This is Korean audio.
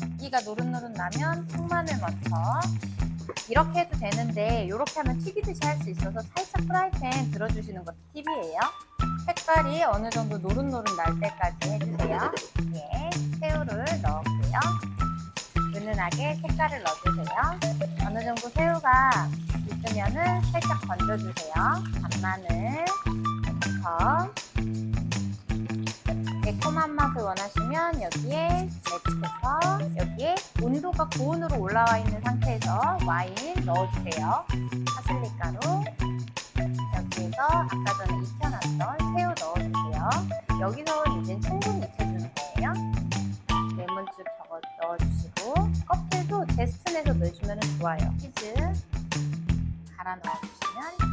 고기가 노릇노릇 나면 통마늘 먼저 이렇게 해도 되는데 이렇게 하면 튀기듯이 할 수 있어서 살짝 프라이팬 들어주시는 것도 팁이에요. 색깔이 어느 정도 노릇노릇 날 때까지 해주세요. 예, 새우를 넣고요. 은은하게 색깔을 넣어주세요. 어느 정도 새우가 있으면은 살짝 건져주세요. 간마늘, 더 매콤한 맛을 원하시면 여기에 레드페퍼, 여기에 온도가 고온으로 올라와 있는 상태에서 와인 넣어주세요. 파슬리가루, 여기에서 아까 전에 익혀놨던 새우 넣어주세요. 여기서 이제 충분히 익혀주는 거예요. 레몬즙 저거 넣어주시고 껍질도 제스틴에서 넣어주면 좋아요. 치즈 갈아 넣어주시면.